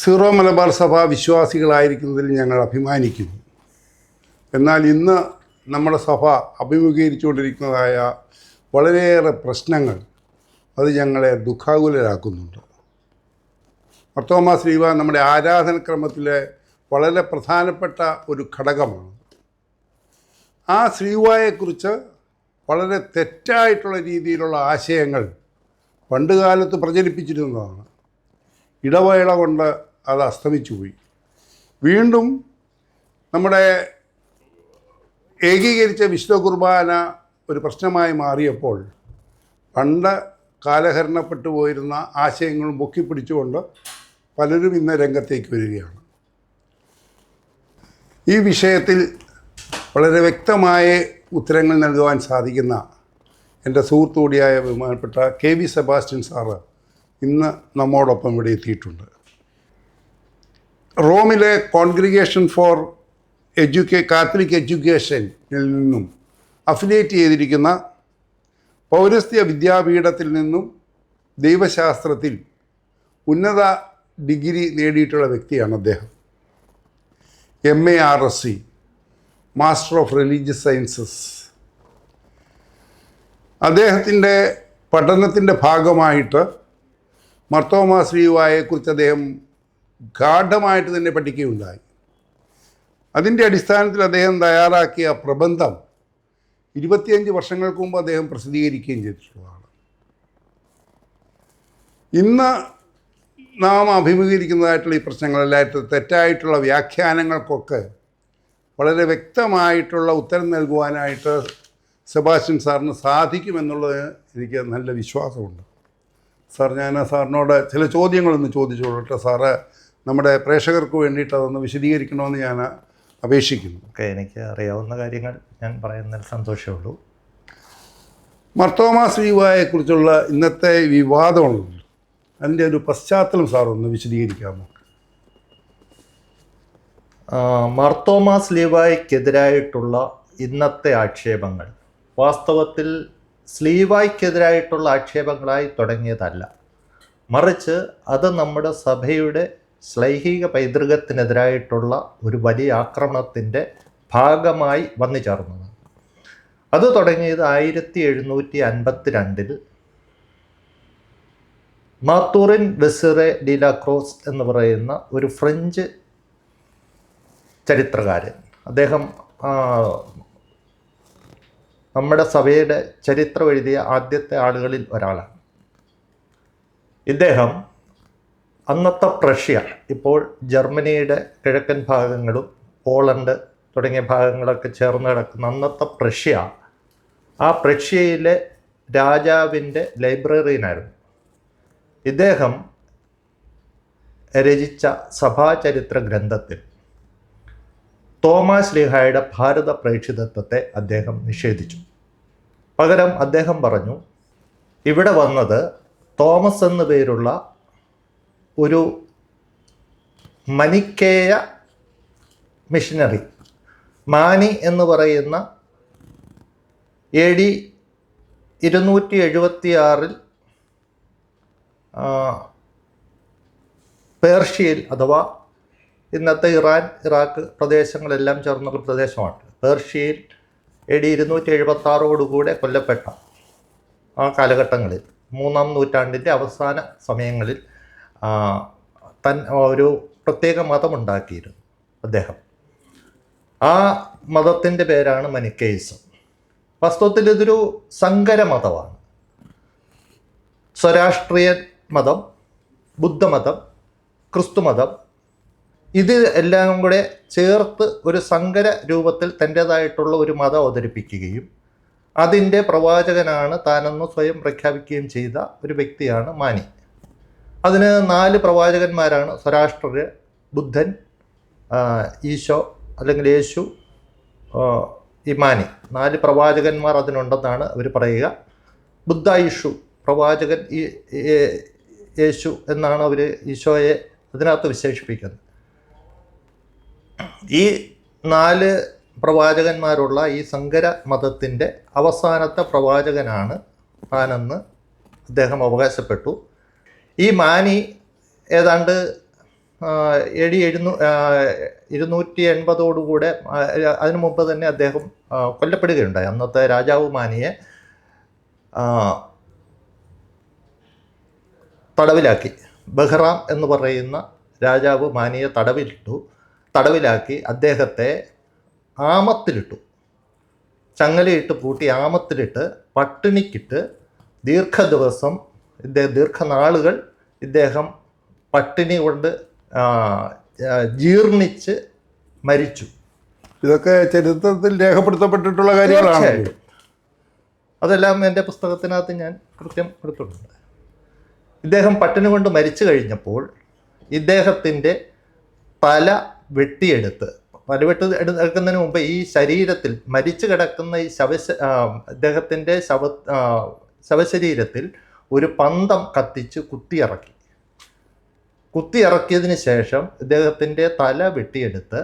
Zero Malabar സഭ വിശ്വാസികളായിരിക്കുന്നതിൽ ഞങ്ങൾ അഭിമാനിക്കുന്നു. എന്നാൽ ഇന്ന് നമ്മുടെ സഭ അഭിമുഖീകരിച്ചുകൊണ്ടിരിക്കുന്നതായ വളരെയേറെ പ്രശ്നങ്ങൾ അത് ഞങ്ങളെ ദുഃഖാകുലരാക്കുന്നുണ്ട്. മർത്തോമ ശ്രീവ നമ്മുടെ ആരാധനക്രമത്തിലെ വളരെ പ്രധാനപ്പെട്ട ഒരു ഘടകമാണ്. ആ ശ്രീവായെക്കുറിച്ച് വളരെ തെറ്റായിട്ടുള്ള രീതിയിലുള്ള ആശയങ്ങൾ പണ്ടുകാലത്ത് പ്രചരിപ്പിച്ചിരുന്നതാണ്. ഇടവേള കൊണ്ട് അത് അസ്തമിച്ചു പോയി. വീണ്ടും നമ്മുടെ ഏകീകരിച്ച വിശുദ്ധ കുർബാന ഒരു പ്രശ്നമായി മാറിയപ്പോൾ പണ്ട് കാലഹരണപ്പെട്ടു പോയിരുന്ന ആശയങ്ങളും പൊക്കിപ്പിടിച്ചുകൊണ്ട് പലരും ഇന്ന് രംഗത്തേക്ക് വരികയാണ്. ഈ വിഷയത്തിൽ വളരെ വ്യക്തമായ ഉത്തരങ്ങൾ നൽകുവാൻ സാധിക്കുന്ന എന്റെ സുഹൃത്തു കൂടിയായ ബഹുമാനപ്പെട്ട കെ വി സെബാസ്റ്റ്യൻ സാറ് ഇന്ന് നമ്മോടൊപ്പം ഇവിടെ എത്തിയിട്ടുണ്ട്. റോമിലെ കോൺഗ്രിഗേഷൻ ഫോർ എഡ്യൂക്കേ കാത്തലിക് എഡ്യൂക്കേഷനിൽ നിന്നും അഫിലിയേറ്റ് ചെയ്തിരിക്കുന്ന പൗരസ്ത്യ വിദ്യാപീഠത്തിൽ നിന്നും ദൈവശാസ്ത്രത്തിൽ ഉന്നത ഡിഗ്രി നേടിയിട്ടുള്ള വ്യക്തിയാണ് അദ്ദേഹം. M A R S C master of religious sciences അദ്ദേഹത്തിന്റെ പഠനത്തിന്റെ ഭാഗമായിട്ട് മർത്തോമാ ശ്രീവായെക്കുറിച്ച് അദ്ദേഹം ഗാഠമായിട്ട് തന്നെ പഠിക്കുകയുണ്ടായി. അതിന്റെ അടിസ്ഥാനത്തിൽ അദ്ദേഹം തയ്യാറാക്കിയ പ്രബന്ധം ഇരുപത്തിയഞ്ച് വർഷങ്ങൾക്ക് മുമ്പ് അദ്ദേഹം പ്രസിദ്ധീകരിക്കുകയും ചെയ്തിട്ടുള്ളതാണ്. ഇന്ന് നാം അഭിമുഖീകരിക്കുന്നതായിട്ടുള്ള ഈ പ്രശ്നങ്ങളെല്ലാം തെറ്റായിട്ടുള്ള വ്യാഖ്യാനങ്ങൾക്കൊക്കെ വളരെ വ്യക്തമായിട്ടുള്ള ഉത്തരം നൽകുവാനായിട്ട് സെബാസ്റ്റ്യൻ സാറിന് സാധിക്കുമെന്നുള്ളത് എനിക്ക് നല്ല വിശ്വാസമുണ്ട്. സാർ ഞാൻ സാറിനോട് ചില ചോദ്യങ്ങളൊന്ന് ചോദിച്ചോളട്ടെ. സാറ് നമ്മുടെ പ്രേക്ഷകർക്ക് വേണ്ടിയിട്ട് അതൊന്ന് വിശദീകരിക്കണമെന്ന് ഞാൻ അപേക്ഷിക്കുന്നു. ഓക്കെ എനിക്ക് അറിയാവുന്ന കാര്യങ്ങൾ ഞാൻ പറയുന്നതിൽ സന്തോഷമുള്ളൂ മർത്തോമാ ശ്രീവായെക്കുറിച്ചുള്ള ഇന്നത്തെ വിവാദമുണ്ട്. അതിന്റെ ഒരു പശ്ചാത്തലം സാർ ഒന്ന് വിശദീകരിക്കാമോ? മാർത്തോമാസ് ലീവായ്ക്കെതിരായിട്ടുള്ള ഇന്നത്തെ ആക്ഷേപങ്ങൾ. വാസ്തവത്തിൽ സ്ലീവായ്ക്കെതിരായിട്ടുള്ള ആക്ഷേപങ്ങളായി തുടങ്ങിയതല്ല. മറിച്ച് അത് നമ്മുടെ സഭയുടെ ശ്ലൈഹിക പൈതൃകത്തിനെതിരായിട്ടുള്ള ഒരു വലിയ ആക്രമണത്തിന്റെ ഭാഗമായി വന്നു ചേർന്നത് അത് തുടങ്ങിയത് ആയിരത്തി എഴുന്നൂറ്റി അൻപത്തി രണ്ടിൽ മാത്തൂറിൻ ബെസിറെ ഡിലാക്രോസ് എന്ന് പറയുന്ന ഒരു ഫ്രഞ്ച് ചരിത്രകാരൻ. അദ്ദേഹം നമ്മുടെ സഭയുടെ ചരിത്രം എഴുതിയ ആദ്യത്തെ ആളുകളിൽ ഒരാളാണ്. ഇദ്ദേഹം അന്നത്തെ പ്രഷ്യ ഇപ്പോൾ ജർമ്മനിയുടെ കിഴക്കൻ ഭാഗങ്ങളും പോളണ്ട് തുടങ്ങിയ ഭാഗങ്ങളൊക്കെ ചേർന്ന് കിടക്കുന്ന അന്നത്തെ പ്രഷ്യ ആ പ്രഷ്യയിലെ രാജാവിന്റെ ലൈബ്രറിയനായിരുന്നു. ഇദ്ദേഹം രചിച്ച സഭാചരിത്ര ഗ്രന്ഥത്തിൽ തോമാസ് ലിഹായുടെ ഭാരത പ്രേക്ഷിതത്വത്തെ അദ്ദേഹം നിഷേധിച്ചു. പകരം അദ്ദേഹം പറഞ്ഞു ഇവിടെ വന്നത് തോമസ് എന്നു പേരുള്ള ഒരു മനിക്കേയ മിഷനറി മാനി എന്ന് പറയുന്ന എ ഡി ഇരുന്നൂറ്റി എഴുപത്തി ആറിൽ പേർഷ്യയിൽ അഥവാ ഇന്നത്തെ ഇറാൻ ഇറാഖ് പ്രദേശങ്ങളെല്ലാം ചേർന്നുള്ള പ്രദേശമാണ്. പേർഷ്യയിൽ എ ഡി ഇരുന്നൂറ്റി എഴുപത്തി ആറോടുകൂടെ കൊല്ലപ്പെട്ട ആ കാലഘട്ടങ്ങളിൽ മൂന്നാം നൂറ്റാണ്ടിന്റെ അവസാന സമയങ്ങളിൽ തൻ ഒരു പ്രത്യേക മതമുണ്ടാക്കിയിരുന്നു അദ്ദേഹം. ആ മതത്തിന്റെ പേരാണ് മനിക്കേയിസം വാസ്തവത്തിൽ ഇതൊരു സങ്കര മതമാണ്. സ്വരാഷ്ട്രീയ മതം ബുദ്ധമതം ക്രിസ്തുമതം ഇത് എല്ലാം കൂടെ ചേർത്ത് ഒരു സങ്കര രൂപത്തിൽ തന്റേതായിട്ടുള്ള ഒരു മതം അവതരിപ്പിക്കുകയും അതിന്റെ പ്രവാചകനാണ് താനെന്ന് സ്വയം പ്രഖ്യാപിക്കുകയും ചെയ്ത ഒരു വ്യക്തിയാണ് മാനി അതിന് നാല് പ്രവാചകന്മാരാണ്. സ്വരാഷ്ട്രർ ബുദ്ധൻ ഈശോ അല്ലെങ്കിൽ യേശു ഇമാനി. നാല് പ്രവാചകന്മാർ അതിനുണ്ടെന്നാണ് അവർ പറയുക. ബുദ്ധ ബുദ്ധായിഷു പ്രവാചകൻ ഈ- യേശു എന്നാണ് അവർ ഈശോയെ അതിനകത്ത് വിശേഷിപ്പിക്കുന്നത്. ഈ നാല് പ്രവാചകന്മാരുള്ള ഈ സങ്കര മതത്തിന്റെ അവസാനത്തെ പ്രവാചകനാണ് താനെന്ന് അദ്ദേഹം അവകാശപ്പെട്ടു. ഈ മാനി ഏതാണ്ട് എ എഴുന്നൂ ഇരുന്നൂറ്റി എൺപതോടുകൂടെ അതിനു മുമ്പ് തന്നെ അദ്ദേഹം കൊല്ലപ്പെടുകയുണ്ടായി. അന്നത്തെ രാജാവ് മാനിയെ തടവിലാക്കി. ബഹ്റാം എന്ന് പറയുന്ന രാജാവ് മാനിയെ തടവിലിട്ടു. തടവിലാക്കി അദ്ദേഹത്തെ ആമത്തിലിട്ടു. ചങ്ങലയിട്ട് പൂട്ടി ആമത്തിലിട്ട് പട്ടിണിക്കിട്ട് ദീർഘദിവസം ഇദ്ദേഹം ദീർഘനാളുകൾ ഇദ്ദേഹം പട്ടിണി കൊണ്ട് ജീർണിച്ച് മരിച്ചു. ഇതൊക്കെ ചരിത്രത്തിൽ രേഖപ്പെടുത്തപ്പെട്ടിട്ടുള്ള കാര്യങ്ങളാണ്. അതെല്ലാം എന്റെ പുസ്തകത്തിനകത്ത് ഞാൻ കൃത്യം എടുത്തിട്ടുണ്ട്. ഇദ്ദേഹം പട്ടിണി കൊണ്ട് മരിച്ചു കഴിഞ്ഞപ്പോൾ ഇദ്ദേഹത്തിന്റെ തല വെട്ടിയെടുത്ത് തല വെട്ട് എടു- എടുക്കുന്നതിന് മുമ്പ് ഈ ശരീരത്തിൽ മരിച്ചു കിടക്കുന്ന ഈ ശവശ ഇദ്ദേഹത്തിന്റെ ശവ ശവശരീരത്തിൽ ഒരു പന്തം കത്തിച്ച് കുത്തിയിറക്കി. കുത്തിയിറക്കിയതിന് ശേഷം ഇദ്ദേഹത്തിന്റെ തല വെട്ടിയെടുത്ത്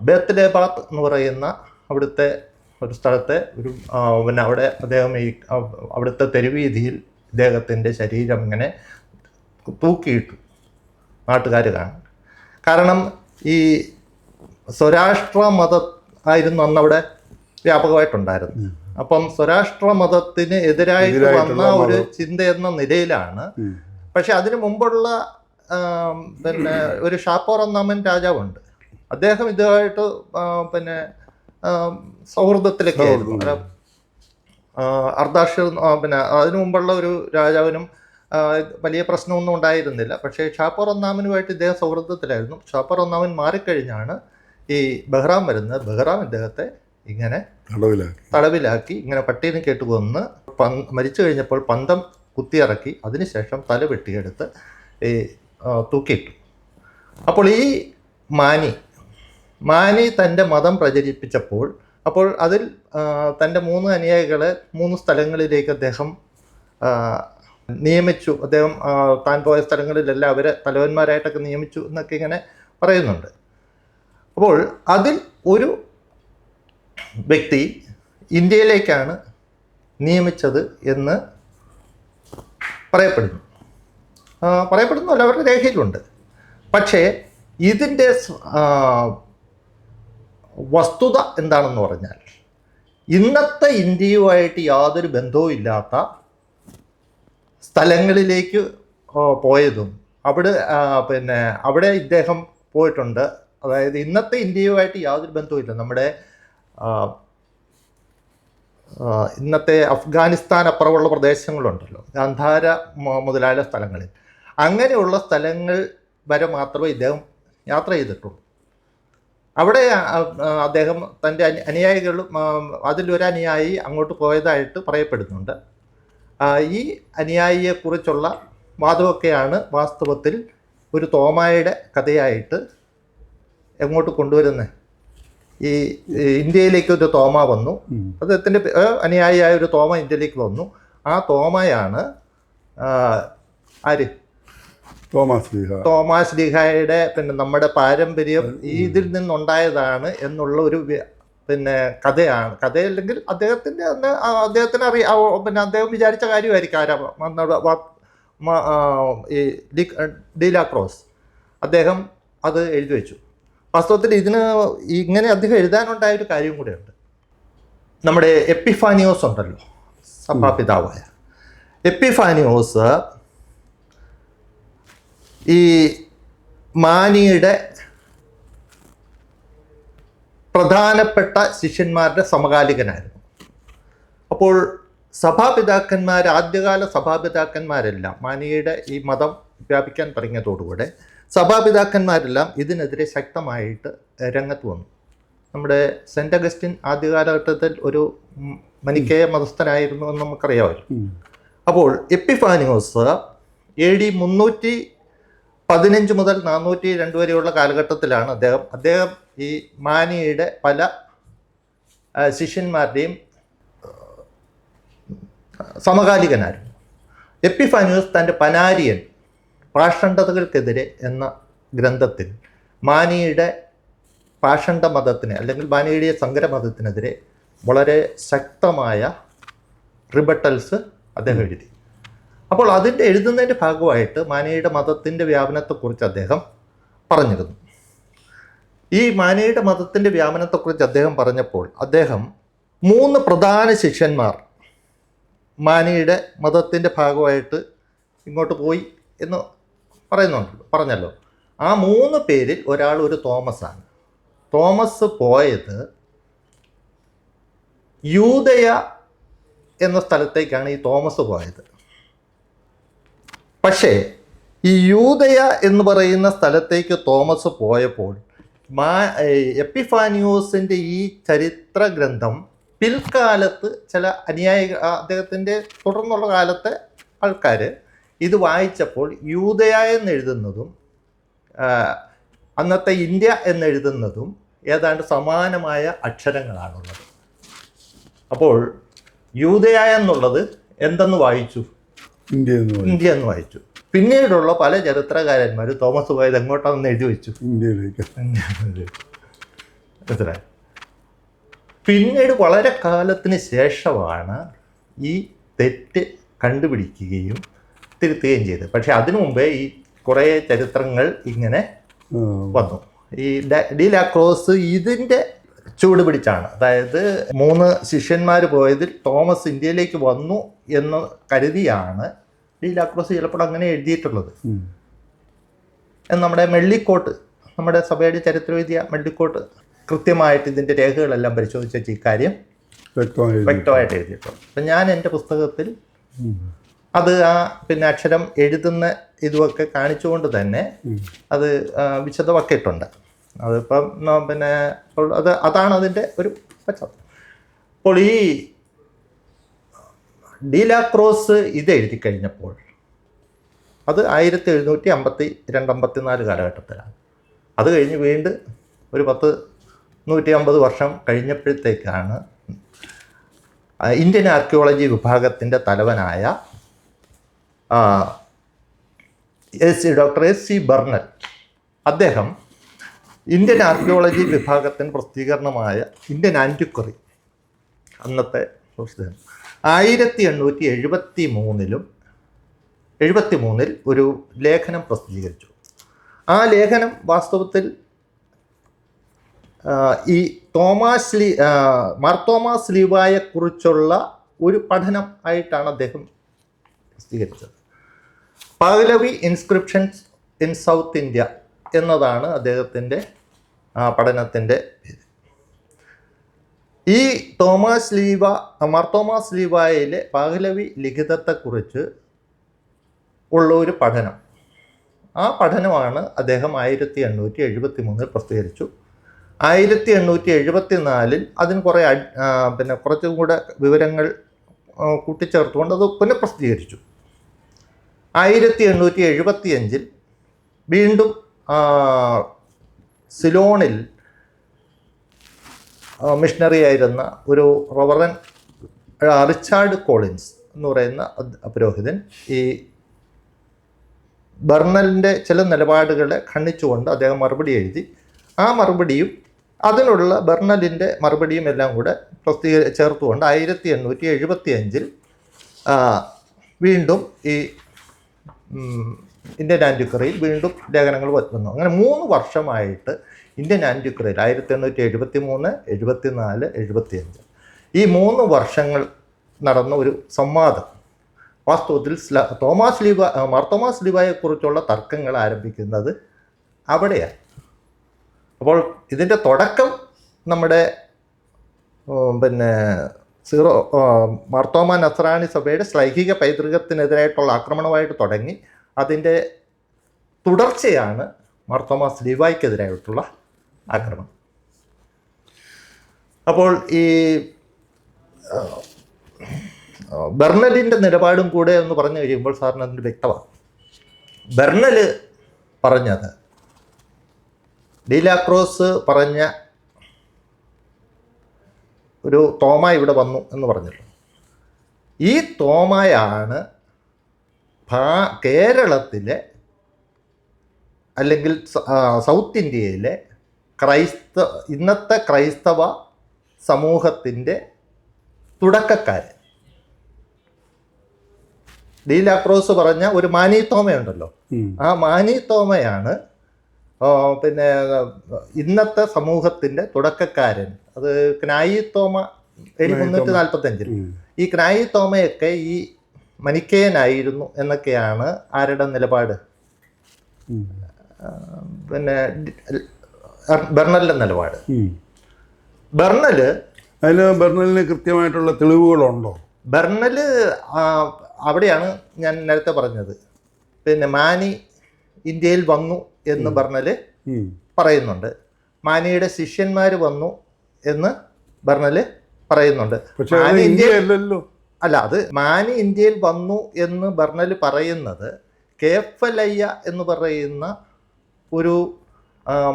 ബേത്ലേബാത്ത് എന്ന് പറയുന്ന അവിടുത്തെ ഒരു സ്ഥലത്തെ ഒരു പിന്നെ അവിടെ അദ്ദേഹം ഈ അവിടുത്തെ തെരുവീതിയിൽ ഇദ്ദേഹത്തിന്റെ ശരീരം ഇങ്ങനെ തൂക്കിയിട്ടു നാട്ടുകാർ കാണും കാരണം ഈ സ്വരാഷ്ട്ര മത ആയിരുന്നു അന്ന് അവിടെ വ്യാപകമായിട്ടുണ്ടായിരുന്നു അപ്പം സ്വരാഷ്ട്ര മതത്തിന് എതിരായിട്ട് വന്ന ഒരു. ചിന്ത എന്ന നിലയിലാണ്. പക്ഷെ അതിനു മുമ്പുള്ള പിന്നെ ഒരു ഷാപ്പോർ ഒന്നാമൻ രാജാവുണ്ട്. അദ്ദേഹം ഇതുമായിട്ട് പിന്നെ സൗഹൃദത്തിലൊക്കെ ആയിരുന്നു. പിന്നെ അതിനു മുമ്പുള്ള ഒരു രാജാവിനും വലിയ പ്രശ്നമൊന്നും ഉണ്ടായിരുന്നില്ല. പക്ഷേ ഷാപ്പോർ ഒന്നാമനുമായിട്ട് ഇദ്ദേഹം സൗഹൃദത്തിലായിരുന്നു. ഷാപ്പോർ ഒന്നാമൻ മാറിക്കഴിഞ്ഞാണ് ഈ ബഹ്റാം വരുന്നത്. ബഹ്റാം ഇദ്ദേഹത്തെ ഇങ്ങനെ തടവിലാക്കി ഇങ്ങനെ പട്ടീനെ കേട്ട് കൊന്ന് മരിച്ചു കഴിഞ്ഞപ്പോൾ പന്തം കുത്തിയിറക്കി അതിനുശേഷം തല വെട്ടിയെടുത്ത് ഈ തൂക്കിയിട്ടു. അപ്പോൾ ഈ മാനി മാനി തന്റെ മതം പ്രചരിപ്പിച്ചപ്പോൾ അപ്പോൾ അതിൽ തന്റെ മൂന്ന് അനുയായികളെ മൂന്ന് സ്ഥലങ്ങളിലേക്ക് അദ്ദേഹം നിയമിച്ചു. അദ്ദേഹം താൻ പോയ സ്ഥലങ്ങളിലെല്ലാം അവരെ തലവന്മാരായിട്ടൊക്കെ നിയമിച്ചു എന്നൊക്കെ ഇങ്ങനെ പറയുന്നുണ്ട്. അപ്പോൾ അതിൽ ഒരു വ്യക്തി ഇന്ത്യയിലേക്കാണ് നിയമിച്ചത് എന്ന് പറയപ്പെടുന്നു. പറയപ്പെടുന്നു അല്ല അവരുടെ രേഖയിലുണ്ട്. പക്ഷേ ഇതിന്റെ വസ്തുത എന്താണെന്ന് പറഞ്ഞാൽ ഇന്നത്തെ ഇന്ത്യയുമായിട്ട് യാതൊരു ബന്ധവും ഇല്ലാത്ത സ്ഥലങ്ങളിലേക്ക് പോയതും അവിടെ പിന്നെ അവിടെ ഇദ്ദേഹം പോയിട്ടുണ്ട്. അതായത് ഇന്നത്തെ ഇന്ത്യയുമായിട്ട് യാതൊരു ബന്ധവുമില്ല നമ്മുടെ ഇന്നത്തെ അഫ്ഗാനിസ്ഥാൻ അപ്പുറമുള്ള പ്രദേശങ്ങളുണ്ടല്ലോ. ഗാന്ധാര മുതലായ സ്ഥലങ്ങളിൽ. അങ്ങനെയുള്ള സ്ഥലങ്ങൾ വരെ മാത്രമേ ഇദ്ദേഹം യാത്ര ചെയ്തിട്ടുള്ളൂ. അവിടെ അദ്ദേഹം തന്റെ അനു- അനുയായികളും അതിലൊരനുയായി അതിലൊരു അനുയായി അങ്ങോട്ട് പോയതായിട്ട് പറയപ്പെടുന്നുണ്ട്. ഈ അനുയായിയെക്കുറിച്ചുള്ള വാദമൊക്കെയാണ് വാസ്തവത്തിൽ ഒരു തോമായുടെ കഥയായിട്ട് എങ്ങോട്ട് കൊണ്ടുവരുന്നത്. ഈ ഇന്ത്യയിലേക്ക് ഒരു തോമ വന്നു. അദ്ദേഹത്തിന്റെ അനുയായിയായ ഒരു തോമ ഇന്ത്യയിലേക്ക് വന്നു. ആ തോമയാണ് ആര്? തോമസ് ലീഹ. തോമാസ് ലീഹായുടെ പിന്നെ നമ്മുടെ പാരമ്പര്യം ഇതിൽ നിന്നുണ്ടായതാണ് എന്നുള്ള ഒരു പിന്നെ കഥയാണ്. കഥയല്ലെങ്കിൽ അദ്ദേഹത്തിന്റെ അന്ന് അദ്ദേഹത്തിന് അറിയാം പിന്നെ അദ്ദേഹം വിചാരിച്ച കാര്യമായിരിക്കും ആരാ ഈ ഡീലാക്രോസ് ഡീലാ ക്രോസ്. അദ്ദേഹം അത് എഴുതി വെച്ചു. വാസ്തവത്തിൽ ഇതിന് ഇങ്ങനെ അദ്ദേഹം എഴുതാനുണ്ടായ ഒരു കാര്യം കൂടെയുണ്ട്. നമ്മുടെ എപ്പിഫാനിയോസ് ഉണ്ടല്ലോ സഭാപിതാവായ. എപ്പിഫാനിയോസ് ഈ മാനിയുടെ പ്രധാനപ്പെട്ട ശിഷ്യന്മാരുടെ സമകാലികനായിരുന്നു. അപ്പോൾ സഭാപിതാക്കന്മാർ ആദ്യകാല സഭാപിതാക്കന്മാരെല്ലാം മാനിയുടെ ഈ മതം വ്യാപിക്കാൻ തുടങ്ങിയതോടുകൂടെ സഭാപിതാക്കന്മാരെല്ലാം ഇതിനെതിരെ ശക്തമായിട്ട് രംഗത്ത് വന്നു. നമ്മുടെ സെന്റ് അഗസ്റ്റിൻ ആദ്യ കാലഘട്ടത്തിൽ ഒരു മനിക്കേയ മതസ്ഥനായിരുന്നു എന്ന് നമുക്കറിയാമല്ലോ. അപ്പോൾ എപ്പിഫാനിയോസ് എ ഡി മുന്നൂറ്റി പതിനഞ്ച് മുതൽ നാനൂറ്റി രണ്ട് വരെയുള്ള കാലഘട്ടത്തിലാണ് അദ്ദേഹം അദ്ദേഹം ഈ മാനിയുടെ പല ശിഷ്യന്മാരുടെയും സമകാലികനായിരുന്നു. എപ്പിഫാനിയോസ് തന്റെ പനാരിയൻ പാഷണ്ഡതകൾക്കെതിരെ എന്ന ഗ്രന്ഥത്തിൽ മാനിയുടെ പാഷണ്ഡ മതത്തിന് അല്ലെങ്കിൽ മാനിയുടെ സങ്കരമതത്തിനെതിരെ വളരെ ശക്തമായ റിബട്ടൽസ് അദ്ദേഹം എഴുതി. അപ്പോൾ അതിന്റെ എഴുതുന്നതിന്റെ ഭാഗമായിട്ട് മാനിയുടെ മതത്തിന്റെ വ്യാപനത്തെക്കുറിച്ച് അദ്ദേഹം പറഞ്ഞിരുന്നു. ഈ മാനിയുടെ മതത്തിന്റെ വ്യാപനത്തെക്കുറിച്ച് അദ്ദേഹം പറഞ്ഞപ്പോൾ അദ്ദേഹം മൂന്ന് പ്രധാന ശിഷ്യന്മാർ മാനിയുടെ മതത്തിന്റെ ഭാഗമായിട്ട് ഇങ്ങോട്ട് പോയി എന്ന് പറയുന്നുണ്ടല്ലോ പറഞ്ഞല്ലോ. ആ മൂന്ന് പേരിൽ ഒരാൾ ഒരു തോമസാണ്. തോമസ് പോയത് യൂതയ എന്ന സ്ഥലത്തേക്കാണ് ഈ തോമസ് പോയത്. പക്ഷേ ഈ യൂതയ എന്ന് പറയുന്ന സ്ഥലത്തേക്ക് തോമസ് പോയപ്പോൾ മാ എപ്പിഫാനിയോസിന്റെ ഈ ചരിത്ര ഗ്രന്ഥം പിൽക്കാലത്ത് ചില അനുയായി അദ്ദേഹത്തിന്റെ തുടർന്നുള്ള കാലത്തെ ആൾക്കാർ ഇത് വായിച്ചപ്പോൾ യൂതയ എന്നെഴുതുന്നതും അന്നത്തെ ഇന്ത്യ എന്നെഴുതുന്നതും ഏതാണ്ട് സമാനമായ അക്ഷരങ്ങളാണുള്ളത്. അപ്പോൾ യൂതയ എന്നുള്ളത് എന്തെന്ന് വായിച്ചു? ഇന്ത്യ എന്ന് വായിച്ചു. പിന്നീടുള്ള പല ചരിത്രകാരന്മാർ തോമസ് പോയത് എങ്ങോട്ടാണെന്ന് എഴുതി വെച്ചു. മനസ്സിലായി പിന്നീട് വളരെ കാലത്തിന് ശേഷമാണ് ഈ തെറ്റ് കണ്ടുപിടിക്കുകയും തിരുത്തുകയും ചെയ്തത് പക്ഷെ അതിനു മുമ്പേ ഈ കുറേ ചരിത്രങ്ങൾ ഇങ്ങനെ വന്നു. ഈ ഡ- ലാക്രോസ് ഇതിന്റെ ചൂട് പിടിച്ചാണ്. അതായത് മൂന്ന് ശിഷ്യന്മാർ പോയതിൽ തോമസ് ഇന്ത്യയിലേക്ക് വന്നു എന്ന് കരുതിയാണ് ഡി ലാക്രോസ് ചിലപ്പോൾ അങ്ങനെ എഴുതിയിട്ടുള്ളത്. നമ്മുടെ മെള്ളിക്കോട്ട് നമ്മുടെ സഭയുടെ ചരിത്രവിദ്യ മെള്ളിക്കോട്ട് കൃത്യമായിട്ട് ഇതിന്റെ രേഖകളെല്ലാം പരിശോധിച്ച ഇക്കാര്യം. വ്യക്തമായിട്ട് എഴുതിയിട്ടുണ്ട്. അപ്പം ഞാൻ എന്റെ പുസ്തകത്തിൽ. അത് ആ പിന്നെ അക്ഷരം എഴുതുന്ന ഇതുമൊക്കെ കാണിച്ചുകൊണ്ട് തന്നെ അത് വിശദമാക്കിയിട്ടുണ്ട്. അതിപ്പം പിന്നെ അത് അതാണ് അതിന്റെ ഒരു പശ്ചാത്തലം അപ്പോൾ ഈ ഡീലാക്രോസ് ഇത് എഴുതി കഴിഞ്ഞപ്പോൾ അത് ആയിരത്തി എഴുന്നൂറ്റി അമ്പത്തി രണ്ട് അമ്പത്തിനാല് കാലഘട്ടത്തിലാണ്. അത് കഴിഞ്ഞ് വീണ്ടും ഒരു പത്ത് നൂറ്റി അമ്പത് വർഷം കഴിഞ്ഞപ്പോഴത്തേക്കാണ് ഇന്ത്യൻ ആർക്കിയോളജി വിഭാഗത്തിന്റെ തലവനായ S C doctor S C Burnett അദ്ദേഹം ഇന്ത്യൻ ആർക്കിയോളജി വിഭാഗത്തിന് പ്രസിദ്ധീകരണമായ ഇന്ത്യൻ ആന്റിക്വറി അന്നത്തെ ആയിരത്തി എണ്ണൂറ്റി എഴുപത്തി മൂന്നിലും എഴുപത്തി മൂന്നിൽ ഒരു ലേഖനം പ്രസിദ്ധീകരിച്ചു. ആ ലേഖനം വാസ്തവത്തിൽ ഈ തോമാസ് ലീ മാർത്തോമാസ് മാർ തോമാസ് ലീവായെക്കുറിച്ചുള്ള ഒരു പഠനം ആയിട്ടാണ് അദ്ദേഹം പ്രസിദ്ധീകരിച്ചത്. Pahlavi inscriptions in south India എന്നതാണ് അദ്ദേഹത്തിന്റെ പഠനത്തിന്റെ പേര്. ഈ തോമസ് ലീവ മാർ തോമസ് ലീവായിലെ പാഗ്ലവി ലിഖിതത്തെക്കുറിച്ച് ഉള്ള ഒരു പഠനം. ആ പഠനമാണ് അദ്ദേഹം ആയിരത്തി എണ്ണൂറ്റി എഴുപത്തി മൂന്നിൽ പ്രസിദ്ധീകരിച്ചു. ആയിരത്തി എണ്ണൂറ്റി എഴുപത്തി നാലിൽ അതിന് കുറേ പിന്നെ കുറച്ചും കൂടെ വിവരങ്ങൾ കൂട്ടിച്ചേർത്തുകൊണ്ട് അത് പുനഃപ്രസിദ്ധീകരിച്ചു. ആയിരത്തി എണ്ണൂറ്റി എഴുപത്തി അഞ്ചിൽ വീണ്ടും സിലോണിൽ മിഷണറി ആയിരുന്ന ഒരു റവറൻ റിച്ചാർഡ് കോളിൻസ് എന്ന് പറയുന്ന പുരോഹിതൻ ഈ ബർണലിന്റെ ചില നിലപാടുകളെ ഖണ്ഡിച്ചുകൊണ്ട് അദ്ദേഹം മറുപടി എഴുതി. ആ മറുപടിയും അതിനുള്ള ബർണലിന്റെ മറുപടിയും എല്ലാം കൂടെ പ്രസിദ്ധീക ചേർത്തുകൊണ്ട് ആയിരത്തി എണ്ണൂറ്റി എഴുപത്തി അഞ്ചിൽ വീണ്ടും ഈ ഇന്ത്യൻ ആന്റിക്വറിയിൽ വീണ്ടും ലേഖനങ്ങൾ വന്നു അങ്ങനെ മൂന്ന് വർഷമായിട്ട് ഇന്ത്യൻ ആന്റിക്വറിയിൽ ആയിരത്തി എണ്ണൂറ്റി എഴുപത്തി മൂന്ന് എഴുപത്തി നാല് എഴുപത്തി അഞ്ച് ഈ മൂന്ന് വർഷങ്ങൾ നടന്ന ഒരു സംവാദം. വാസ്തവത്തിൽ തോമാസ് ലീവ മർത്തോമാസ് മാർ തോമാസ് ലീവായെക്കുറിച്ചുള്ള തർക്കങ്ങൾ ആരംഭിക്കുന്നത് അവിടെയാണ്. അപ്പോൾ ഇതിന്റെ തുടക്കം നമ്മുടെ പിന്നെ സീറോ മർത്തോമ നസ്രാണി സഭയുടെ ശ്ലൈഹിക പൈതൃകത്തിനെതിരായിട്ടുള്ള ആക്രമണമായിട്ട് തുടങ്ങി. അതിന്റെ തുടർച്ചയാണ് മർത്തോമ സ്ലീവായ്ക്കെതിരായിട്ടുള്ള ആക്രമണം. അപ്പോൾ ഈ ബെർണലിന്റെ നിലപാടും കൂടെ എന്ന് പറഞ്ഞു കഴിയുമ്പോൾ സാറിന് അതിന് വ്യക്തമാണ്. ബെർണൽ പറഞ്ഞത് ഡീലാക്രോസ് പറഞ്ഞ ഒരു തോമ ഇവിടെ വന്നു എന്ന് പറഞ്ഞല്ലോ. ഈ തോമയാണ് ഭാ കേരളത്തിലെ അല്ലെങ്കിൽ സൗത്ത് ഇന്ത്യയിലെ ക്രൈസ്ത ഇന്നത്തെ ക്രൈസ്തവ സമൂഹത്തിന്റെ തുടക്കക്കാരൻ. ഡീലാക്രോസ് പറഞ്ഞ ഒരു മാനി തോമയുണ്ടല്ലോ. ആ മാനി തോമയാണ് പിന്നെ ഇന്നത്തെ സമൂഹത്തിന്റെ തുടക്കക്കാരൻ. അത് ക്നായി തോമ എഴുതി മുന്നൂറ്റി നാൽപ്പത്തഞ്ചിൽ. ഈ ക്നായി തോമയൊക്കെ ഈ മനിക്കേനായിരുന്നു എന്നൊക്കെയാണ് ആരുടെ നിലപാട്? പിന്നെ ബെർണലിന്റെ നിലപാട്. ബെർണൽ അതിന് ബെർണലിന് കൃത്യമായിട്ടുള്ള തെളിവുകളുണ്ടോ? ബെർണൽ അവിടെയാണ് ഞാൻ നേരത്തെ പറഞ്ഞത്. പിന്നെ മാനി ഇന്ത്യയിൽ വന്നു എന്ന് ബെർണൽ പറയുന്നുണ്ട്. മാനിയുടെ ശിഷ്യന്മാർ വന്നു എന്ന് ബർണൽ പറയുന്നുണ്ട്. ഇന്ത്യയിലല്ലോ അല്ല അത് മാനി ഇന്ത്യയിൽ വന്നു എന്ന് ബർണൽ പറയുന്നത് കേഫലയ്യ എന്ന് പറയുന്ന ഒരു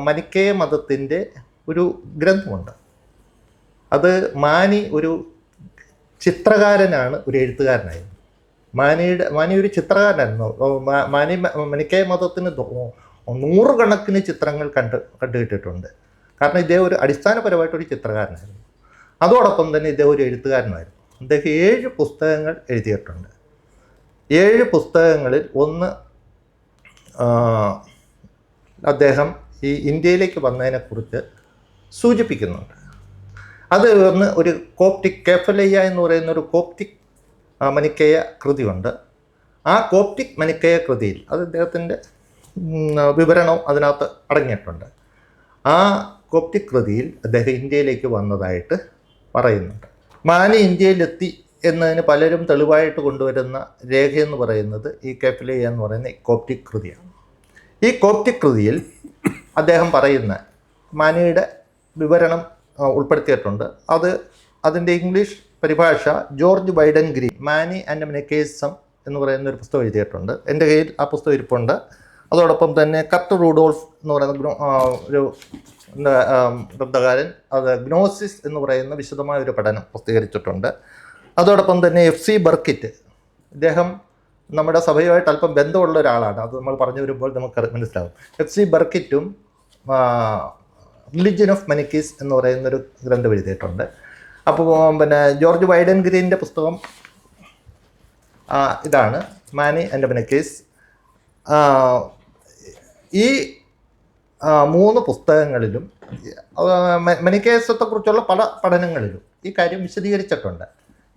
മനിക്കേയ മതത്തിന്റെ ഒരു ഗ്രന്ഥമുണ്ട്. അത് മാനി ഒരു ചിത്രകാരനാണ് ഒരു എഴുത്തുകാരനായിരുന്നു. മാനിയുടെ മാനി ഒരു ചിത്രകാരനായിരുന്നു. മാനി മനിക്കേയ മതത്തിന് നൂറുകണക്കിന് ചിത്രങ്ങൾ കണ്ട് കണ്ടുകിട്ടിട്ടുണ്ട് കാരണം ഇദ്ദേഹം ഒരു അടിസ്ഥാനപരമായിട്ടൊരു ചിത്രകാരനായിരുന്നു. അതോടൊപ്പം തന്നെ ഇദ്ദേഹം ഒരു എഴുത്തുകാരനായിരുന്നു. അദ്ദേഹം ഏഴ് പുസ്തകങ്ങൾ എഴുതിയിട്ടുണ്ട്. ഏഴ് പുസ്തകങ്ങളിൽ ഒന്ന് അദ്ദേഹം ഈ ഇന്ത്യയിലേക്ക് വന്നതിനെക്കുറിച്ച് സൂചിപ്പിക്കുന്നുണ്ട്. അത് ഒന്ന് ഒരു കോപ്റ്റിക് കേഫലയ്യ എന്ന് പറയുന്ന ഒരു കോപ്റ്റിക് മനിക്കയ കൃതിയുണ്ട്. ആ കോപ്റ്റിക് മനിക്കയ കൃതിയിൽ അത് അദ്ദേഹത്തിന്റെ വിവരണം അതിനകത്ത് അടങ്ങിയിട്ടുണ്ട്. ആ കോപ്റ്റിക് കൃതിയിൽ അദ്ദേഹം ഇന്ത്യയിലേക്ക് വന്നതായിട്ട് പറയുന്നുണ്ട്. മാനി ഇന്ത്യയിലെത്തി എന്നതിന് പലരും തെളിവായിട്ട് കൊണ്ടുവരുന്ന രേഖയെന്ന് പറയുന്നത് ഈ കെഫ്ലിയ എന്ന് പറയുന്ന കോപ്റ്റിക് കൃതിയാണ്. ഈ കോപ്റ്റിക് കൃതിയിൽ അദ്ദേഹം പറയുന്ന മാനിയുടെ വിവരണം ഉൾപ്പെടുത്തിയിട്ടുണ്ട്. അത് അതിന്റെ ഇംഗ്ലീഷ് പരിഭാഷ George Widengren Mani and Manichaeism എന്ന് പറയുന്ന ഒരു പുസ്തകം എഴുതിയിട്ടുണ്ട്. എന്റെ കയ്യിൽ ആ പുസ്തകം ഇരിപ്പുണ്ട്. അതോടൊപ്പം തന്നെ കത്ത് റൂഡോൾഫ് എന്ന് പറയുന്ന ഒരു ഗ്രന്ഥകാരൻ അത് ഗ്നോസിസ് എന്ന് പറയുന്ന വിശദമായ ഒരു പഠനം പ്രസിദ്ധീകരിച്ചിട്ടുണ്ട്. അതോടൊപ്പം തന്നെ എഫ് സി ബർക്കിറ്റ് ഇദ്ദേഹം നമ്മുടെ സഭയുമായിട്ട് അല്പം ബന്ധമുള്ള ഒരാളാണ്. അത് നമ്മൾ പറഞ്ഞു വരുമ്പോൾ നമുക്ക് മനസ്സിലാവും. എഫ് സി ബർക്കിറ്റും റിലിജ്യൻ ഓഫ് മനിക്കീസ് എന്ന് പറയുന്നൊരു ഗ്രന്ഥം എഴുതിയിട്ടുണ്ട്. അപ്പോൾ പിന്നെ ജോർജ് വൈഡൻ ഗ്രീന്റെ പുസ്തകം ഇതാണ്. മാനി ആൻഡ് മെനക്കീസ്. ഈ മൂന്ന് പുസ്തകങ്ങളിലും മെനിക്കേസത്തെക്കുറിച്ചുള്ള പല പഠനങ്ങളിലും ഈ കാര്യം വിശദീകരിച്ചിട്ടുണ്ട്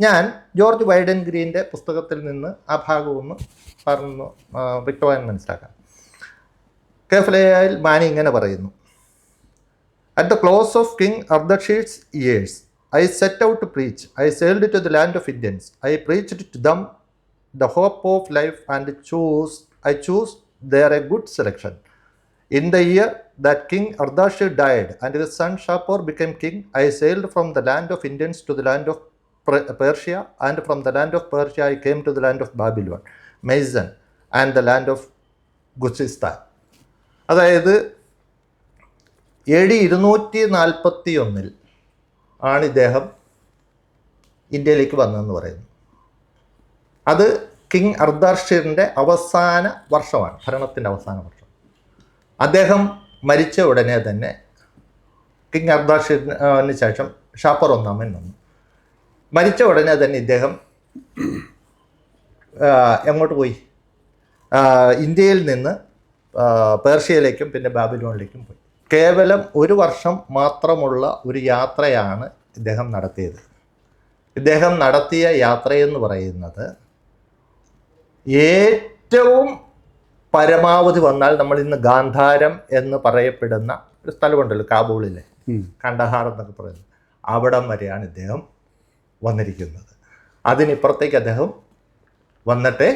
ഞാൻ ജോർജ് വൈഡൻ ഗ്രീന്റെ പുസ്തകത്തിൽ നിന്ന് ആ ഭാഗം ഒന്ന് പറഞ്ഞു വ്യക്തമായി മനസ്സിലാക്കാം കേഫലയിൽ മാനി ഇങ്ങനെ പറയുന്നു At the close of King Ardashir's years, I set out to preach. I sailed to the land of Indians. I preached to them the hope of life and chose I chose there a good selection. In the year that King Ardashir died and his son Shapur became king, I sailed from the land of Indians to the land of Persia, and from the land of Persia I came to the land of Babylon, Mason, and the land of Guzistan. അതായത് A D ഇരുന്നൂറ്റി നാൽപ്പത്തി ഒന്നിൽ ആണ് ഇദ്ദേഹം ഇന്ത്യയിലേക്ക് വന്നതെന്ന് പറയുന്നു അത് കിങ് അർദാർഷിറിന്റെ അവസാന വർഷമാണ് ഭരണത്തിന്റെ അവസാന വർഷം അദ്ദേഹം മരിച്ച ഉടനെ തന്നെ കിങ് അർദാഷിന് ശേഷം ഷാപ്പർ ഒന്നാമൻ വന്നു. മരിച്ച ഉടനെ തന്നെ ഇദ്ദേഹം എങ്ങോട്ട് പോയി? ഇന്ത്യയിൽ നിന്ന് പേർഷ്യയിലേക്കും പിന്നെ ബാബിലോണിലേക്കും പോയി. കേവലം ഒരു വർഷം മാത്രമുള്ള ഒരു യാത്രയാണ് ഇദ്ദേഹം നടത്തിയത്. ഇദ്ദേഹം നടത്തിയ യാത്രയെന്ന് പറയുന്നത് ഏറ്റവും പരമാവധി വന്നാൽ നമ്മൾ ഇന്ന് ഗാന്ധാരം എന്ന് പറയപ്പെടുന്ന ഒരു സ്ഥലമുണ്ടല്ലോ കാബൂളിലെ. കണ്ടഹാർ എന്നൊക്കെ പറയുന്നത്. അവിടം വരെയാണ് ഇദ്ദേഹം വന്നിരിക്കുന്നത്. അതിനിപ്പുറത്തേക്ക് അദ്ദേഹം വന്നിട്ടേ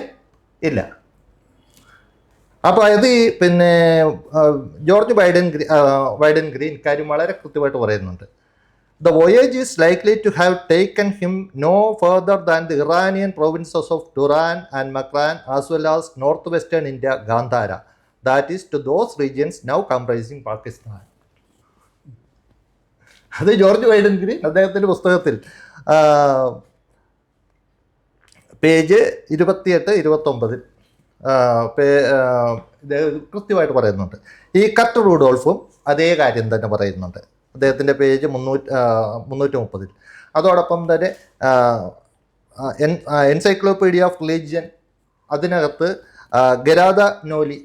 ഇല്ല. അപ്പോൾ അത് ഈ പിന്നെ ജോർജ് ബൈഡൻ ഗ്രീ ബൈഡൻ ഗ്രീൻ കാര്യം വളരെ കൃത്യമായിട്ട് പറയുന്നുണ്ട്. Voyage is likely to have taken him no further than the Iranian provinces of Turan and Makran as well as north western India Gandhara that is to those regions now comprising Pakistan അത് George widen green അദ്ദേഹത്തിന്റെ പുസ്തകത്തിൽ page ഇരുപത്തിയെട്ട് ഇരുപത്തൊമ്പതിൽ കൃത്യമായിട്ട് പറയുന്നുണ്ട്. ഈ കത്ത് റൂഡോൾഫും അതേ കാര്യം തന്നെ പറയുന്നുണ്ട്. അദ്ദേഹത്തിന്റെ പേജ് മുന്നൂറ്റി മുന്നൂറ്റി മുപ്പതിൽ അതോടൊപ്പം തന്നെ എൻ എൻസൈക്ലോപീഡിയ ഓഫ് റിലീജിയൻ അതിനകത്ത് ഗരാദ നോലി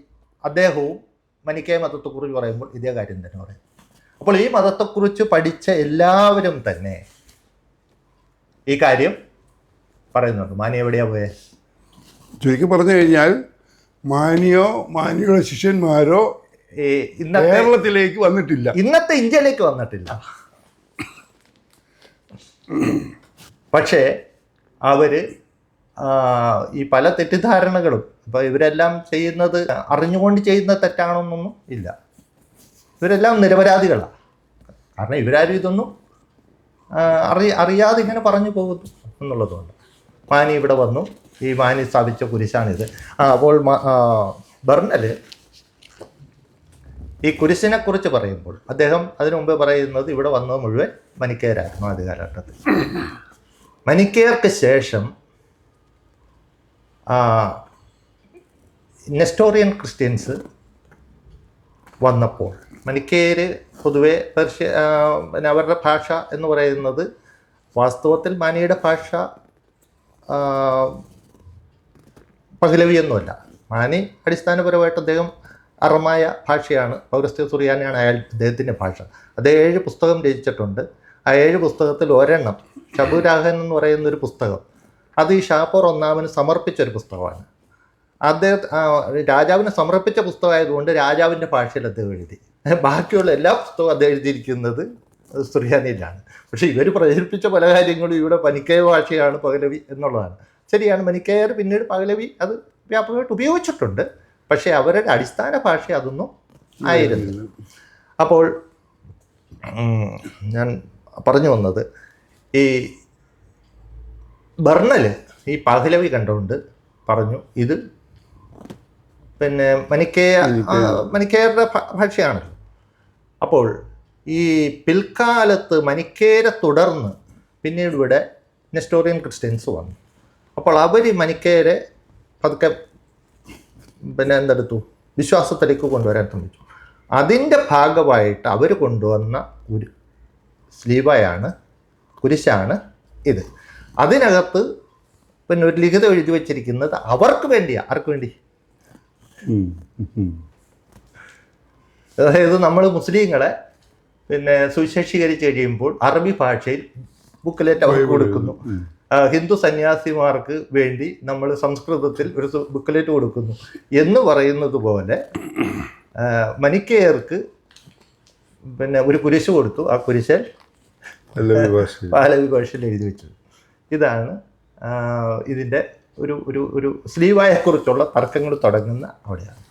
അദ്ദേഹവും മനിക്കേ മതത്തെക്കുറിച്ച് പറയുമ്പോൾ ഇതേ കാര്യം തന്നെ പറയും. അപ്പോൾ ഈ മതത്തെക്കുറിച്ച് പഠിച്ച എല്ലാവരും തന്നെ ഈ കാര്യം പറയുന്നുണ്ട്. മാനി എവിടെയാ പോയേ? ചുരുക്കി പറഞ്ഞു കഴിഞ്ഞാൽ മാനിയോ മാനിയുടെ ശിഷ്യന്മാരോ ഇന്നത്തെ കേരളത്തിലേക്ക് വന്നിട്ടില്ല. ഇന്നത്തെ ഇന്ത്യയിലേക്ക് വന്നിട്ടില്ല. പക്ഷേ അവർ ഈ പല തെറ്റിദ്ധാരണകളും ഇപ്പൊ ഇവരെല്ലാം ചെയ്യുന്നത് അറിഞ്ഞുകൊണ്ട് ചെയ്യുന്ന തെറ്റാണെന്നൊന്നും ഇല്ല. ഇവരെല്ലാം നിരപരാധികളാണ് കാരണം ഇവരാരും ഇതൊന്നും അറി അറിയാതെ ഇങ്ങനെ പറഞ്ഞു പോകുന്നു എന്നുള്ളതുകൊണ്ട്. മാനി ഇവിടെ വന്നു. ഈ മാനി സ്ഥാപിച്ച കുരിശാണിത്. അപ്പോൾ ബർണൽ ഈ കുരിശിനെ കുറിച്ച് പറയുമ്പോൾ അദ്ദേഹം അതിനു മുമ്പേ പറയുന്നത് ഇവിടെ വന്നത് മുഴുവൻ മനിക്കേരായിരുന്നു ആദ്യ കാലഘട്ടത്തിൽ മനിക്കേർക്ക് ശേഷം നെസ്റ്റോറിയൻ ക്രിസ്ത്യൻസ് വന്നപ്പോൾ മനിക്കേര് പൊതുവെ പെർഷ്യ പിന്നെ അവരുടെ ഭാഷ എന്ന് പറയുന്നത് വാസ്തവത്തിൽ മാനിയുടെ ഭാഷ പഹ്ലവിയൊന്നുമല്ല. മാനി അടിസ്ഥാനപരമായിട്ട് അദ്ദേഹം അറമായ ഭാഷയാണ് പൗരസ്ത്യ സുറിയാനിയാണ് അയാൾ അദ്ദേഹത്തിന്റെ ഭാഷ. അത് ഏഴ് പുസ്തകം രചിച്ചിട്ടുണ്ട്. ആ ഏഴ് പുസ്തകത്തിൽ ഒരെണ്ണം ഷബുരാഹൻ എന്ന് പറയുന്ന ഒരു പുസ്തകം. അത് ഈ ഷാപ്പോർ ഒന്നാമന് സമർപ്പിച്ചൊരു പുസ്തകമാണ്. അദ്ദേഹം രാജാവിനെ സമർപ്പിച്ച പുസ്തകമായതുകൊണ്ട് രാജാവിന്റെ ഭാഷയിൽ അദ്ദേഹം എഴുതി. ബാക്കിയുള്ള എല്ലാ പുസ്തകവും അദ്ദേഹം എഴുതിയിരിക്കുന്നത് സുറിയാനിയിലാണ് പക്ഷേ ഇവർ പ്രചരിപ്പിച്ച പല കാര്യങ്ങളും ഇവിടെ പനിക്കയ ഭാഷയാണ് പകലവി എന്നുള്ളതാണ്. ശരിയാണ് മനിക്കയർ പിന്നീട് പകലവി അത് വ്യാപകമായിട്ട് ഉപയോഗിച്ചിട്ടുണ്ട്. പക്ഷേ അവരുടെ അടിസ്ഥാന ഭാഷ അതൊന്നും ആയിരുന്നു അപ്പോൾ ഞാൻ പറഞ്ഞു വന്നത് ഈ ബർണൽ ഈ പഹലവി കണ്ടുകൊണ്ട് പറഞ്ഞു ഇത് പിന്നെ മനിക്കേ ആ, ഭാഷയാണ്. അപ്പോൾ ഈ പിൽക്കാലത്ത് മനിക്കേരെ തുടർന്ന് പിന്നീട് ഇവിടെ നെസ്റ്റോറിയൻ ക്രിസ്ത്യൻസ് വന്നു. അപ്പോൾ അവർ മനിക്കേരെ പതുക്കെ പിന്നെ എന്തെടുത്തു? വിശ്വാസത്തിലേക്ക് കൊണ്ടുവരാൻ ശ്രമിച്ചു. അതിന്റെ ഭാഗമായിട്ട് അവർ കൊണ്ടുവന്ന ഒരു സ്ലീവയാണ് കുരിശാണ് ഇത്. അതിനകത്ത് പിന്നെ ഒരു ലിഖിതം എഴുതി വച്ചിരിക്കുന്നത് അവർക്ക് വേണ്ടിയാണ് ആർക്ക് വേണ്ടി. അതായത് നമ്മൾ മുസ്ലിങ്ങളെ പിന്നെ സുവിശേഷീകരിച്ച് കഴിയുമ്പോൾ അറബി ഭാഷയിൽ ബുക്കിലേറ്റ് അവർക്ക് കൊടുക്കുന്നു. ഹിന്ദു സന്യാസിമാർക്ക് വേണ്ടി നമ്മൾ സംസ്കൃതത്തിൽ ഒരു ബുക്കിലേറ്റ് കൊടുക്കുന്നു. എന്ന് പറയുന്നത് പോലെ മനിക്കേർക്ക് മനിക്കേയർക്ക് പിന്നെ ഒരു കുരിശ് കൊടുത്തു. ആ ഭാഷ പാലവി ഭാഷയിൽ എഴുതി വെച്ചത്. ഇതാണ് ഇതിന്റെ ഒരു ഒരു ഒരു സ്ലീവായെക്കുറിച്ചുള്ള തർക്കങ്ങൾ തുടങ്ങുന്ന അവിടെയാണ്.